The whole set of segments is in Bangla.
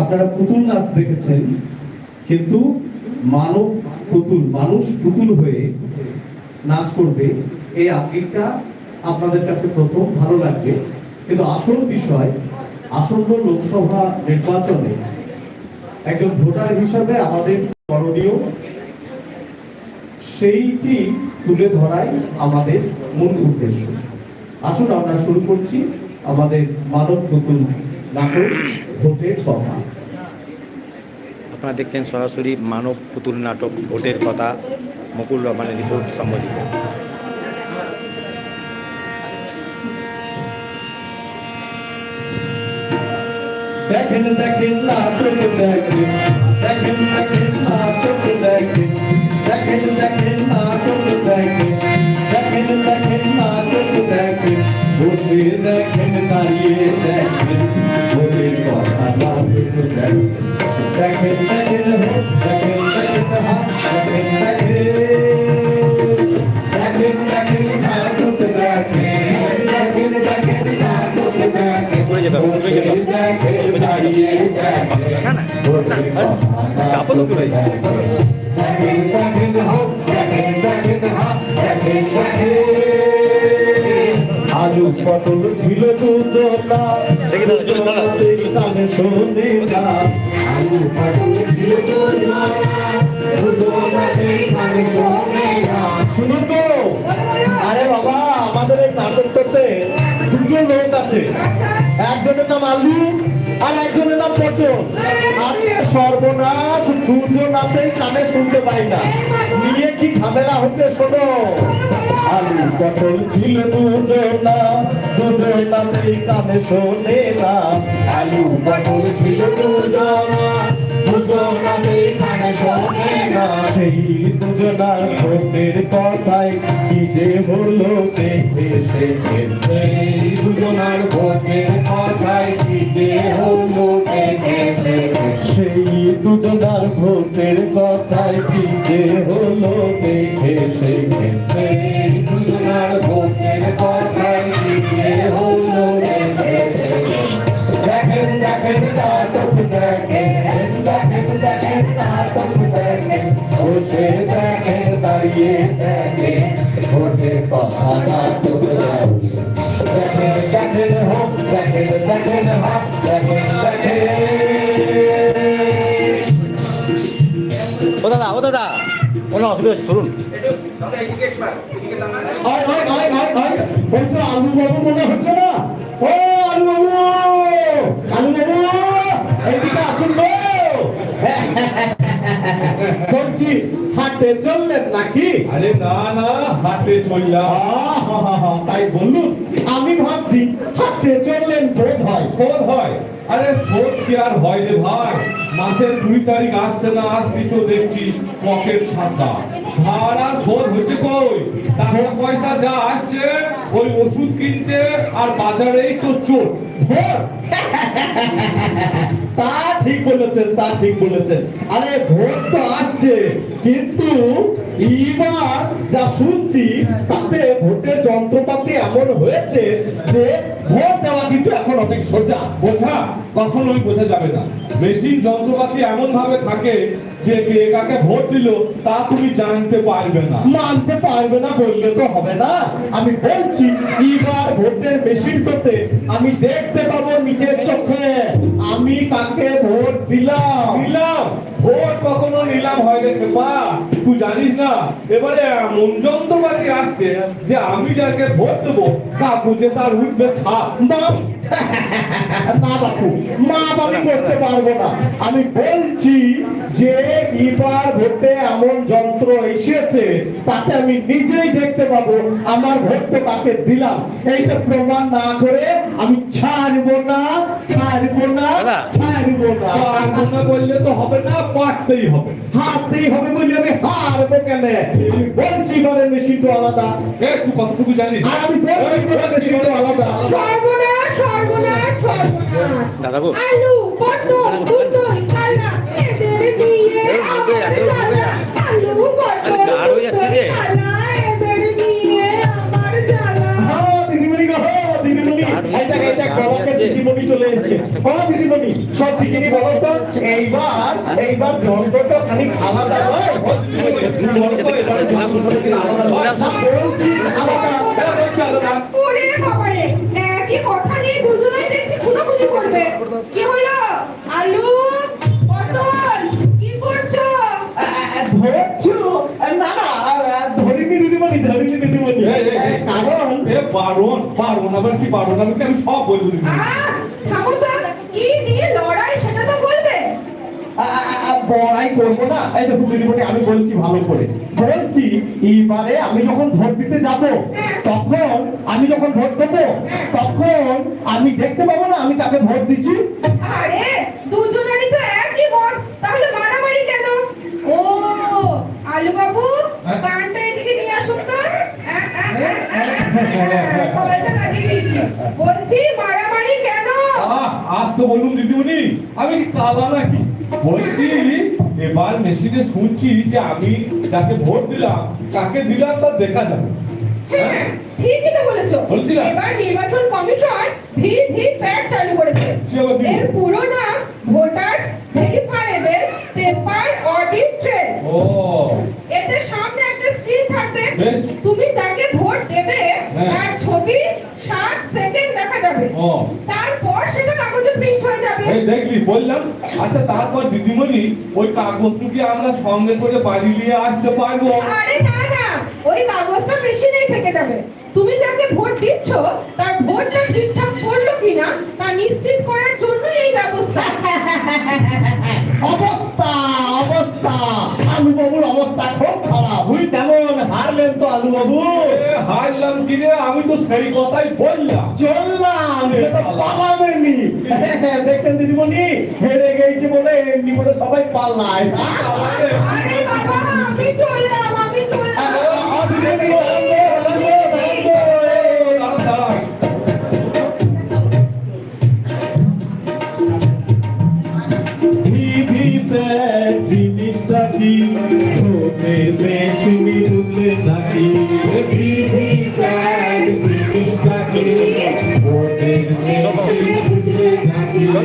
আপনারা পুতুল নাচ দেখেছেন, কিন্তু মানব পুতুল, মানুষ পুতুল হয়ে নাচ করবে, এই আঙ্গিকটা আপনাদের কাছে প্রথম ভালো লাগবে। কিন্তু আসল বিষয়, আসন্ন লোকসভা নির্বাচনে একজন ভোটার হিসাবে আমাদের করণীয় সেইটি তুলে ধরাই আমাদের মূল উদ্দেশ্য। আসুন আমরা শুরু করছি আমাদের মানব পুতুল নাটক ভোটের কথা আপনারা দেখছেন সরাসরি মানব পুতুল নাটক ভোটের কথা মুকুল রহমানের রিপোর্ট সম্বোধিত দেখেন দেখেন, নাটক দেখেন। দেখেন দেখেন, নাটক দেখেন। দেখেন দেখেন, নাটক দেখেন। দেখেন দেখেন, নাটক দেখেন। দেখেন, দাঁড়িয়ে দেখেন। ভোটের কথা নাটক দেখেন দেখেন দেখেন হোক দেখেন দেখেন হাত দেখেন দেখেন দেখেন দেখেন নাটক দেখেন দেখেন আলু পটল ছিল দুজনা দেখি দাদা, চলে দাদা। কানে শোনে না আলু পটল ছিল দুজনা দুজনাতে কানে শোনে না শুনুন তো। আরে বাবা আমাদের এই নাটক করতে দুটো লোক আছে। একজনের নাম আলু আর একজনের নাম পটল আরে সর্বনাশ দুজনাতেই কানে শুনতে পাই না। নিয়ে কি ঝামেলা হচ্ছে শোনো। আলু পটল ছিল দুজনা না। আলু পটল ছিল দুজনা, দুজনাতেই কানে শোনে না। সেই দুজনার ভোটের কথায় কি যে হলো দেখে সে দুজনার ভোটের কথায় কি যে হলো সেই দুজনার ভোটের কথায় কি যে হলো দেখে সেই দুজনার ভোটের কথায় কি যে হলো দেখেন দেখেন নাটক দেখেন। দেখেন দেখেন নাটক দেখেন। বসে দেখেন দাঁড়িয়ে দেখেন। ভোটে কথা নাটক দেখেন ও দাদা কোনো অসুবিধা হচ্ছে? শুনুন আলু বাবু মনে হচ্ছে না? ও, আলু বাবু! আলু বাবু! এইদিকে আসুন বলছি হাটে চললেন নাকি? আরে না না হাটে চললাম। তাই বলুন আমি ভাবছি হাটে চললেন বোধ হয়। ভোট হয়। আরে ভোট কি আর হয় রে ভাই? মাসের দুই তারিখ আসতে না আসতে তো দেখছি পকেট ছাতা ভাড়া কই? টাকা পয়সা যা আসছে ওই ওষুধ কিনতে আর বাজারেই তো চোট তা ঠিক বলেছেন তা ঠিক বলেছেন। আরে ভোট তো আসছে কিন্তু এবার যা শুনছি তাতে ভোটের যন্ত্রপাতি এমন হয়েছে যে ভোট দেওয়া কিন্তু এখন অনেক সোজা। বোঝা? কখনোই বোঝা যাবে না। মেশিন যন্ত্রপাতি এমন ভাবে থাকে যে কে কাকে ভোট দিল, তা তুমি জানতে পারবে না। মানতে পারবে না বললে তো হবে না। আমি বলছি এবার ভোটের মেশিন করতে আমি দেখতে পাবো নিজের চোখে। আমি কাকে ভোট দিলাম? নিলাম ভোট কখনো নিলাম হয় রে পা তুই জানিস না এবারে এমন যন্ত্রপাতি আসছে যে আমি যাকে ভোট দেবো কাকু যে তার উঠবে ছাপ। না না বাপু মা আমি করতে পারব না। আমি বলছি যে এবার ভোটে এমন যন্ত্র এসেছে তাতে আমি নিজেই দেখতে পাবো আমার ভোটটা কাকে দিলাম। এইটা প্রমাণ না করে আমি ছাড়বো না। দাদা। ছাড়বো না করলে তো হবে না পারতেই হবে হারতেই হবে বলে আমি হারবো কেন বলছি এবারে মেশিন তো আলাদা এ কতটুকু জানিস আর আমি বলছি এবারে মেশিন তো আলাদা সর্বনাশ সর্বনাশ সর্বনাশ দাদা গো আলু পটল দুটোই কালা এদের দিয়ে আলু পটল আরে গাঢ় হয়ে যাচ্ছে যে। কালা দিদিমণি চলে এসেছে। ও দিদিমণি সব ঠিকই বলো তো এইবার এইবার যন্ত্রটা খানিক আলাদা হয়। কি আমি কি আমি সব বলব। আহ, তো কি নিয়ে লড়াই সেটা তো বলবে। বড়াই করব না? এই দেখুন দিদিমণি আমি বলছি ভালো করে। বলছি এবারে আমি যখন ভোট দিতে যাব তখন আমি যখন ভোট দেবো তখন আমি দেখতে পাবো না আমি কাকে ভোট দিচ্ছি? আরে দুজনেরই তো একই মত তাহলে মারামারি কেন? ও আলু বাবু হ্যাঁ? কানটা এদিকে নিয়ে আসুন তো। বলছি মারামারি কেন? আজ তো বলুন দিদিমণি আমি কালা নাকি? বলছি এবার মেশিনে শুনছি যে আমি যাকে ভোট দিলাম কাকে দিলাম তা দেখা যাবে। হ্যাঁ ঠিকই তো বলেছ। এবার নির্বাচন কমিশন ভি ভি প্যাট চালু করেছে। কি? এর পুরো নাম voters verifiable paper audit trail ও। এতে সামনে একটা স্ক্রিন থাকবে। তুমি যাকে ভোট দেবে হ্যাঁ। তার ছবি সাত সেকেন্ড দেখা যাবে ও তারপর সেটা কাগজে প্রিন্ট হয়ে যাবে। এই দেখলি বললাম। আচ্ছা তারপর দিদিমণি ওই কাগজটুকি আমরা সঙ্গে করে বাড়ি নিয়ে আসতে পারব। আরে না না ওই কাগজটা মেশিনেই থেকে যাবে। তুমি যাকে ভোট দিচ্ছ তার ভোটটা ঠিকঠাক পড়ল কিনা তা নিশ্চিত করার জন্য এই ব্যবস্থা। অবস্থা অবস্থা। আলু বাবুর অবস্থা খুব খারাপ। বুঝ কেমন? হারলেন তো আলু বাবু হারলাম কি রে আমি তো সেই কথাই বললাম। চললাম সে তো পালাবেনি দেখছেন দিদিমণি? হেরে গেছি বলে এমনি বলে সবাই পাল্লায় আরে বাবা আমি চললাম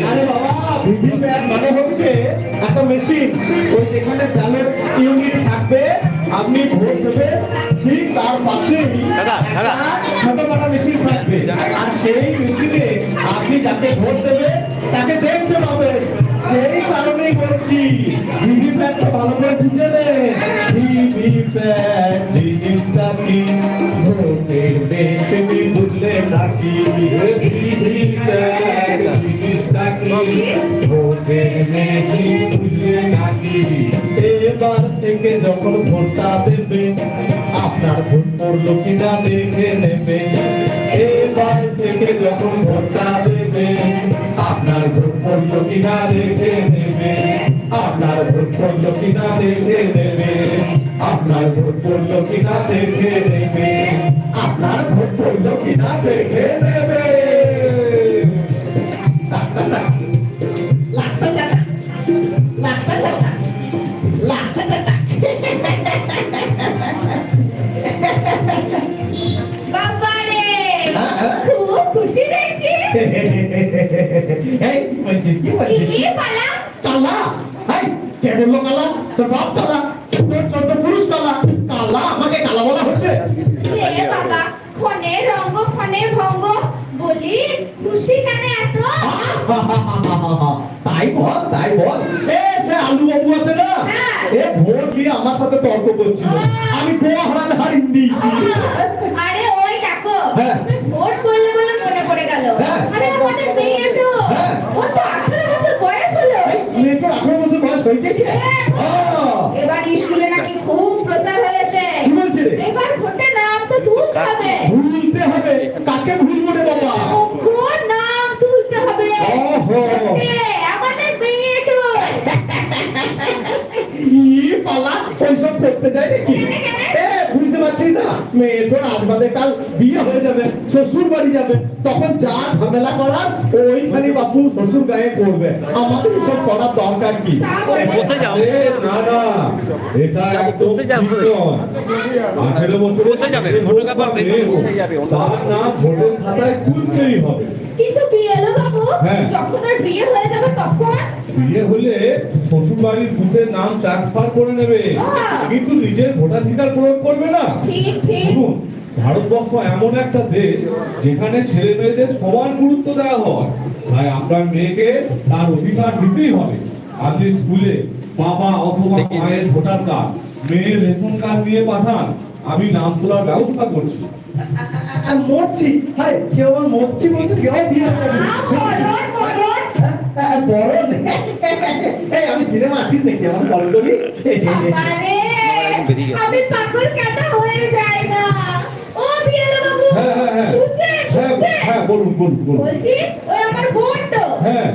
আরে বাবা থাকবে আপনি ভোট দেবেন ঠিক তার দাদা। একটা ছোটখাটো মেশিন থাকবে আর সেই মেশিনে আপনি যাকে ভোট দেবেন, তাকে দেখতে পাবেন সেই কারণেই বলছি ভিভিপ্যাটটা ভালো করে বুঝে নেন ভিভিপ্যাট জিনিসটা কি ভোটের মেশিনে বুঝলে নাকি। ভিভিপ্যাট জিনিসটা কি ভোটের মেশিন বুঝলে নাকি। এবার থেকে যখন ভোটটা দেবে, আপনার ভোট পড়ল কিনা দেখে নেবে। এবার থেকে যখন ভোটটা দেবে, আপনার ভোট পড়ল কিনা দেখে নেবে। আপনার ভোট পড়ল কিনা দেখে নেবে। আপনার ভোট পড়ল কিনা দেখে নেবে। আপনার ভোট পড়ল কিনা দেখে নেবে। বলছিস কি বলছিস কি পালা? কালা। হাই কে বলল কালা? তোর বাপ কালা? তোর চোদ্দ পুরুষ কালা? কালা আমাকে কালা বলা হচ্ছে। এ বাবা ক্ষণে রঙ্গ ক্ষণে ভঙ্গ বলি খুশি কেন এত? তাই বল তাই বল। এ সে আলু বাবু আছে না? হ্যাঁ। এ ভোট দিয়ে আমার সাথে তর্ক করছিল। আমি গোয়া হারান হারিয়ে দিয়েছি। আরে ওই দেখো হ্যাঁ। ভোট বললে বলে মনে পড়ে গেল। হ্যাঁ। আরে আমাদের মেয়ে তো। হ্যাঁ। ওর তো আঠারো বছর বয়স হলো। মেয়েটার আঠারো বছর বয়স হয়ে গেছে? হ্যাঁ। এবার স্কুলে নাকি খুব প্রচার হয়েছে। কি বলছে এবার ভোটে নাম তো তুলতে হবে। ভুলতে হবে। কাকে ভুলবো রে বাবা? কোন নাম তুলতে হবে। ওহো। আমাদের মেয়ে তো কি পালা ওইসব করতে যায় নাকি? এ না। মেয়ে তো আজ বাদে কাল বিয়ে হয়ে যাবে শ্বশুর বাড়ি যাবে। তখন যা ঝামেলা করার ওইখানে বাপু শ্বশুর গায়ে করবে আমাদের এসব করার দরকার কি? বসে যাও। এ, না না এটা একদম। আঠেরো বছর বসে যাবে, ফটোগ্রাফার বসে যাবে, অন্য ভোটের খাতায় তুলতেই হবে। কিন্তু বিয়েলো বাবু হ্যাঁ। যখন ওর বিয়ে হয়ে যাবে তখন বিয়ে হলে শ্বশুর বাড়ির ভূতের নাম ট্রান্সফার করে নেবে। কিন্তু নিজের ভোটাধিকার প্রয়োগ করবে না। ঠিক ঠিক। শুনুন ভারতবর্ষ এমন একটা দেশ যেখানে ছেলে মেয়েদের সমান গুরুত্ব দেওয়া হয়। তাই আপনার মেয়েকে তার অধিকার দিতেই হবে। আপনি স্কুলে বাবা অথবা মায়ের ভোটার কার্ড মেয়ের রেশন কার্ড নিয়ে পাঠান আমি নাম তোলার ব্যবস্থা করছি। মরছি। হাই কেউ আমার মরছি বলছে কেউ বিয়ে আমি সিনেমা আর্টিস্ট দেখি আমার করি। আমি পাগল হয়ে যাই না। ও বিয়ালা বাবু হ্যাঁ হ্যাঁ হ্যাঁ। বলুন বলুন বলুন। বলছি ওই আমার বোন তো।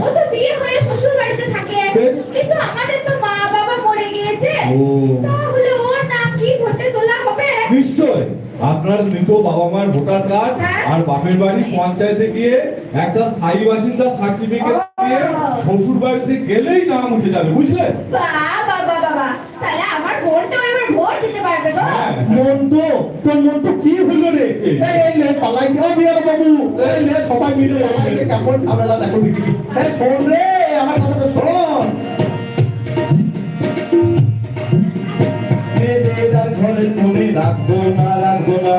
ও তো বিয়ে হয়ে শ্বশুর বাড়িতে থাকে কিন্তু আমাদের তো মা বাবা মরে গিয়েছে। তাহলে ওর নাম কি ভোটে তোলা হবে? নিশ্চয়। আপনার মৃত বাবা মার ভোটার কার্ড। আর বাপের বাড়ি পঞ্চায়েতে গিয়ে একটা স্থায়ী বাসিন্দা সার্টিফিকেট দিয়ে শ্বশুর বাড়িতে গেলেই নাম উঠে যাবে বুঝলেন বাবা বাবা বাবা তাহলে আমার বোনটাও এবার ভোট দিতে পারবে গো হ্যাঁ। তোর কি হলো রে? এই এই নে পালাইছে ও বিয়ার বাবু। এই নে সবাই মিলে পালাইছে কেমন ঝামেলা দেখো এই শোন রে আমার কথাটা শোন। মেয়েদের ঘরের কোণে রাখব না রাখব না।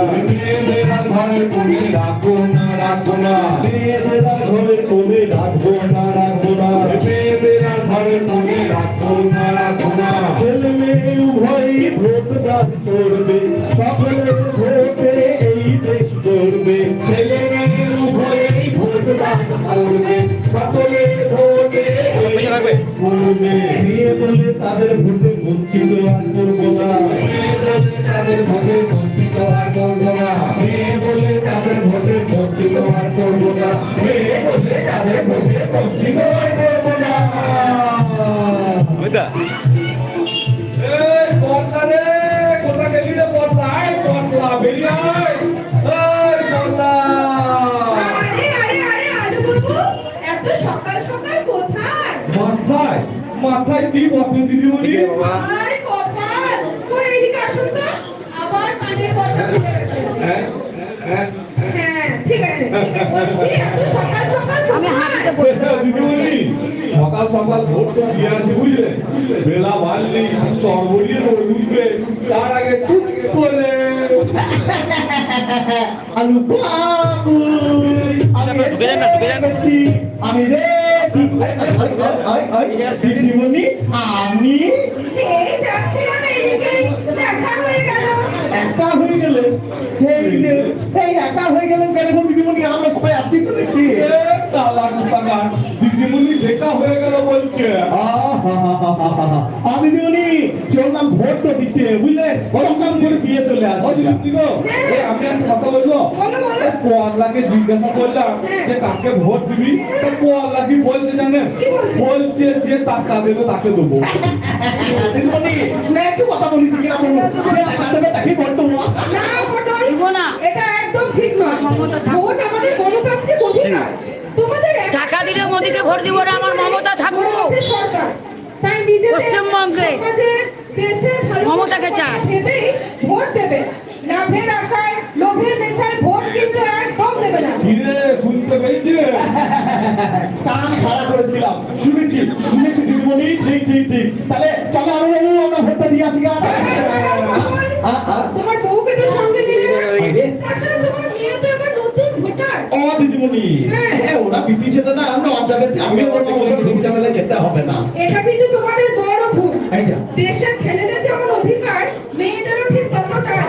ঘরের কোণে রাখব না। রাখব না। মেয়েদের ঘরের কোণে রাখব না রাখব না। মেয়েদের ঘরের কোণে রাখব না রাখব না। ছেলে মেয়ে উভয়ই ভোট দান করবে সকলের ভোটে এই দেশ করবে ছেলে মেয়ে উভয়েই ভোট দান করবে সকলের ভোটে এই? করবে বিয়ে বলে তাদের ভোটে বঞ্চিত আর করব না। মাথায় মাথায় কি বসেন দিদিমণি? আবার কানের কথা ভুলে গেছে হ্যাঁ হ্যাঁ ঠিক আছে বলছি এত সকাল সকাল আমি সকাল সকাল ভোট তো দিয়ে আসি বুঝলে? বেলা বাড়লি রোদ উঠবে। তার আগে চুপ করে আলু বাবু আমি। আমি রে আমি দেখা হয়ে গেল। একা হয়ে গেলেন কেন দিদিমণি? আমরা সবাই আছি তো দেখি তালা কুপাগার দিদিমণি দেখা হয়ে গেল বলছে। আমি দিদিমণি চললাম ভোট তো দিতে বুঝলে? ওরকম করে দিয়ে চলে আসো দিদিমণি গো আমি একটা কথা বলব? বলো বলো। কোয়াল্লাকে জিজ্ঞাসা করলাম যে কাকে ভোট দিবি? তো কোয়াল্লা কি বলছে জানেন? বলছে? যে টাকা দেবে তাকে দেবো। দিদিমণি না একটু কথা বলি কি না তাকে ভোট দেবো না পটল এটা একদম ঠিক নয় ভোট আমাদের গণতান্ত্রিক অধিকার। তোমাদের টাকা দিলে মোদিকে ভোট দিব না আমার মমতা নিজেদের পশ্চিমবঙ্গে মমতাকে চায়। ভোট দেবে। লাভের আশায় লোভের নেশায় ভোট কিছু একদম দেবে না। কিরে শুনতে পেয়েছি। কান খাড়া করেছিলাম। শুনেছি শুনেছি দিদিমণি। ঠিক ঠিক ঠিক। তাহলে চলো আরও বাবু আমরা ভোটটা দিয়ে আসি গা তোমার বউকে তো সঙ্গে নিলে। তাছাড়া তোমার মেয়ে তো এবার নতুন ভোটার। ও দিদিমণি। হ্যাঁ। হ্যাঁ, ওরা পিটিয়েছে তো না আমরা অজাবে আমিও ওদের দিদি ঝামেলায় যেতে হবে না। এটা কিন্তু তোমাদের বড় ভুল এইটা দেশের ছেলেদের যেমন অধিকার মেয়েদেরও ঠিক ততটাই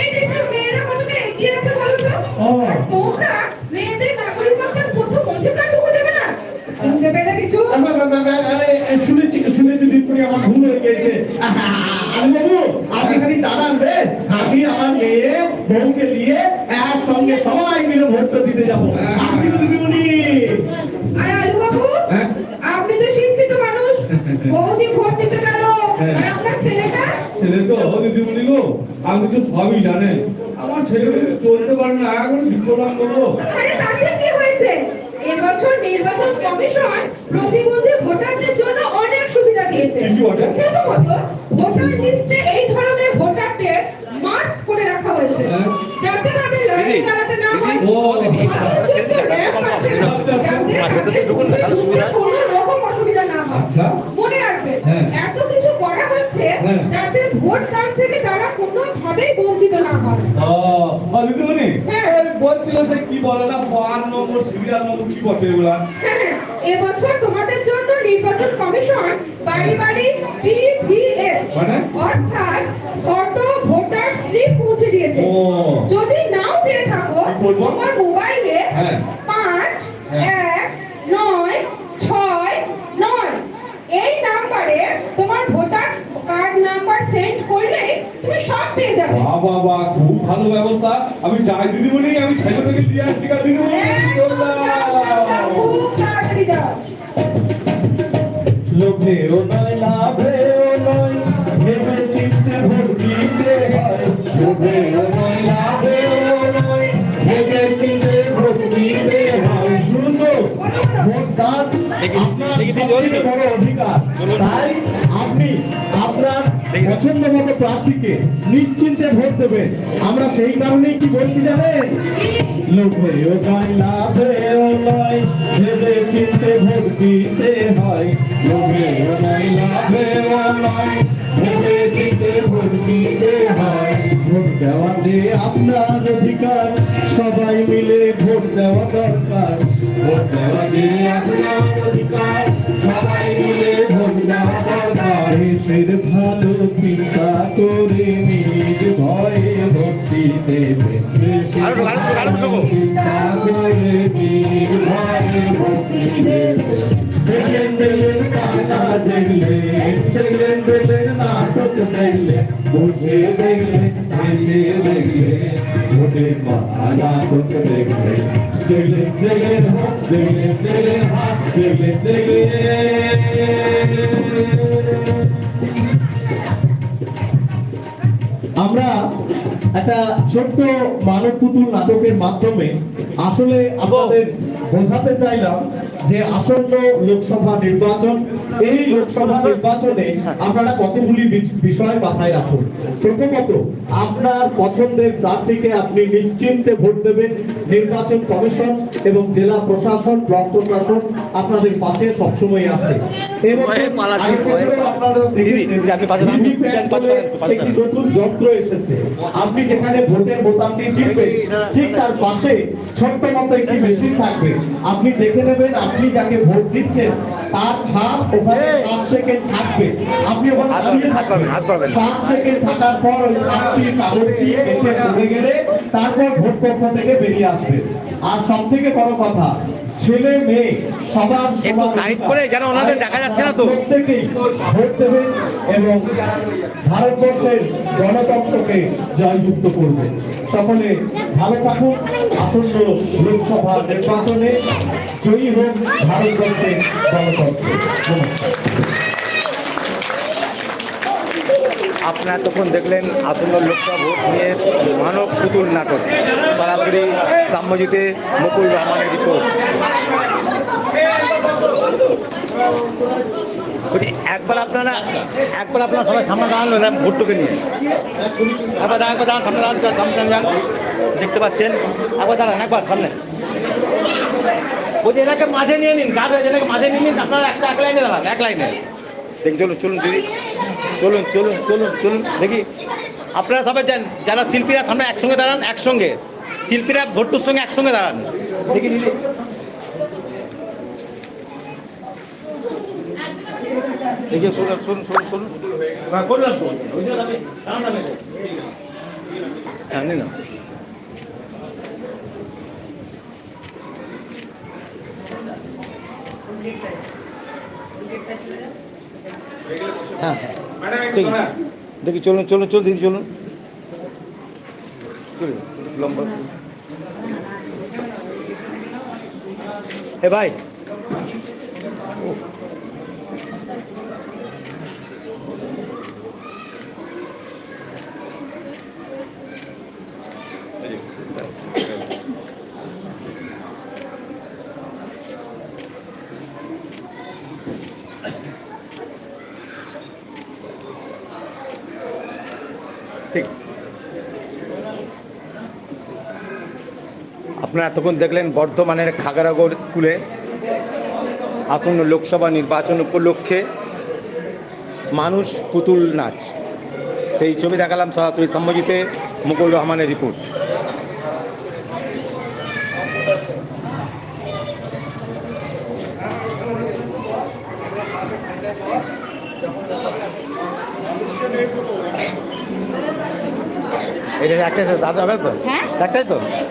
এই দেশের মেয়েরা কতটা এগিয়ে আছে বলো তো ও। আর তোমরা মেয়েদের নাগরিকত্বের প্রথম অধিকারটুকু দেবে না শুনতে পেলে কিছু আরে, আরে, আরে, আরে, আরে, শুনেছি শুনেছি দিদিমণি আমার ভুল হয়ে গেছে আহা, আমি বাবু আপনি খালি দাঁড়ান রে আমি আমার মেয়ে বউকে নিয়ে একসঙ্গে সবাই মিলে ভোটটা দিতে যাব আসছি তো দিদিমণি আর আলু বাবু হ্যাঁ? আপনি তো শিক্ষিত মানুষ বৌদি ভোট দিতে গেল আর আপনার ছেলেটা ছেলে তো দিদিমণি গো আপনি তো সবই জানেন আমার ছেলে চলতে পারে না এখন বিশ্বরাম করব আরে তাতে কি হয়েছে এবছর নির্বাচন কমিশন প্রতিবন্ধী ভোটারদের জন্য অনেক সুবিধা দিয়েছে? প্রথমত ভোটার লিস্টে এই ধরনের ভোটারদের মার্ক করে রাখা হয়েছে হ্যাঁ। যাতে তাদের না হয় আচ্ছা, আচ্ছা। হয়। কোনো রকম অসুবিধা না হয় আচ্ছা। মনে রাখবে হ্যাঁ। এত কিছু করা হচ্ছে হ্যাঁ। যাতে ভোট দান থেকে তারা কোনো ভাবেই বঞ্চিত না হয় ও, ও, দিদিমণি, হ্যাঁ। বলছিল সে কি বলে না ওয়ান নম্বর সিরিয়াল নম্বর কি বটে এগুলা হ্যাঁ, এবছর তোমাদের জন্য নির্বাচন কমিশন বাড়ি বাড়ি পিভিএস মানে? অর্থাৎ ফটো ভোটার স্লিপ পৌঁছে দিয়েছে যদি নাও পেয়ে থাকো? তোমার মোবাইলে হ্যাঁ। পাঁচ হ্যাঁ। এক নয় ছয় নয় এই নাম্বারে তোমার ভোটার কার্ড নাম্বার সেন্ড করলে তুমি সব পেয়ে যাবে বাহ বাহ বাহ খুব ভালো ব্যবস্থা আমি যাই দিদিমণি আমি ছেলে থেকে দিয়ে আসছি গা দিদিমণি। যাও, যাও, যাও, খুব তাড়াতাড়ি নয় ভেবে চিনতে ভোট দিতে হয়। লোভেও নয় লাভেও নয় ভেবে চিনতে ভোট দিতে হয়। শুনুন তো, ভোট দান আপনার দেখি। বড় অধিকার। তাই। পছন্দ মতো প্রার্থীকে নিশ্চিন্তে ভোট দেবেন আমরা সেই কারণেই কি বলছি দেওয়া আপনার অধিকার, সবাই মিলে ভোট দেওয়া দরকার। ভোট দেওয়া যে আপনার অধিকার, সবাই মিলে ভোট দেওয়া দরকার। দেশের ভালো চিন্তা করে নিজ ভয়ে ঢোকো। চিন্তা করে নিজ ভয়ে ভোট দেখলেন দেখলেন কাটা দেখলেন দেখলেন দেখলেন নাটক দেখলেন বুঝে দেখলেন দেখলে দেখলে দেখলেন দেখলে দেখলে দেখলে দেখলে দেখলে দেখলে আমরা একটা ছোট্ট মানব পুতুল নাটকের মাধ্যমে আসলে আমাদের বোঝাতে চাইলাম যে আসন্ন লোকসভা নির্বাচন এই লোকসভা নির্বাচনে আপনারা কতগুলি বিষয় মাথায় রাখুন? প্রথমত আপনার পছন্দের প্রার্থীকে আপনি নিশ্চিন্তে ভোট দেবেন। নির্বাচন কমিশন এবং জেলা প্রশাসন ব্লক প্রশাসন আপনাদের পাশে সবসময় আছে। একটি নতুন যন্ত্র এসেছে। আপনি যেখানে ভোটের বোতামটি টিপবেন ঠিক তার পাশে ছোট্ট মতো একটি মেশিন থাকবে। আপনি দেখে নেবেন আপনি যাকে ভোট দিচ্ছেন তার ছাপ ওখানে সাত সেকেন্ড থাকবে আপনি ওখানে দাঁড়িয়ে থাকবেন। সাত সেকেন্ড থাকার পর ওই ছাপটি কাগজটি কেটে পড়ে গেলে তারপর ভোট কক্ষ থেকে বেরিয়ে আসবে আর সব থেকে বড় কথা ছেলে মেয়ে সবার একটু অধিকার। করে, যেন ওনাদের দেখা যাচ্ছে না তো। প্রত্যেকেই ভোট দেবেন এবং ভারতবর্ষের গণতন্ত্রকে জয়যুক্ত করবে সকলে ভালো থাকুন। আসন্ন লোকসভা নির্বাচনে জয়ী হোক ভারতবর্ষের গণতন্ত্র। আপনারা তখন দেখলেন আসন্ন লোকসভা ভোট নিয়ে মানব পুতুল নাটক। সরাসরি সাম্যজিতে মুকুল রহমানের রিপোর্ট। বলছি একবার আপনারা একবার আপনারা সবাই সামনে দাঁড়ান ভোটটুকে নিয়ে। একবার দাঁড়ান একবার দাঁড়ান, সামনে দাঁড়ান সামনে দাঁড়ান দেখতে পাচ্ছেন? একবার দাঁড়ান, একবার সামনে। বলছি, এনাকে মাঝে নিয়ে নিন কাজ হয়েছে এনাকে মাঝে নিয়ে নিন, আপনারা একটা, এক লাইনে দাঁড়ান, এক লাইনে। দেখি, চলুন চলুন দিদি চলুন চলুন চলুন চলুন, দেখি। আপনারা সবাই যান, যারা শিল্পীরা সামনে একসঙ্গে দাঁড়ান, একসঙ্গে। শিল্পীরা ভোট্টুর সঙ্গে একসঙ্গে দাঁড়ান। দেখি, দিদি। দেখি শুনুন শুনুন শুনুন শুনুন হ্যাঁ করলাম তো। ওই জন্য আমি দাঁড়ান না হ্যাঁ নিন না হ্যাঁ হ্যাঁ। দেখি দেখি চলুন চলুন চলুন দিদি চলুন। চলুন লম্বা। এ ভাই। ঠিক। আপনারা এতক্ষণ দেখলেন বর্ধমানের খাগড়াগড় স্কুলে আসন্ন লোকসভা নির্বাচন উপলক্ষে মানুষ পুতুল নাচ। সেই ছবি দেখালাম সরাসরি সম্মজিতে মুকুল রহমানের রিপোর্ট এটা একটাই দাদা হবে তো হ্যাঁ? একটাই তো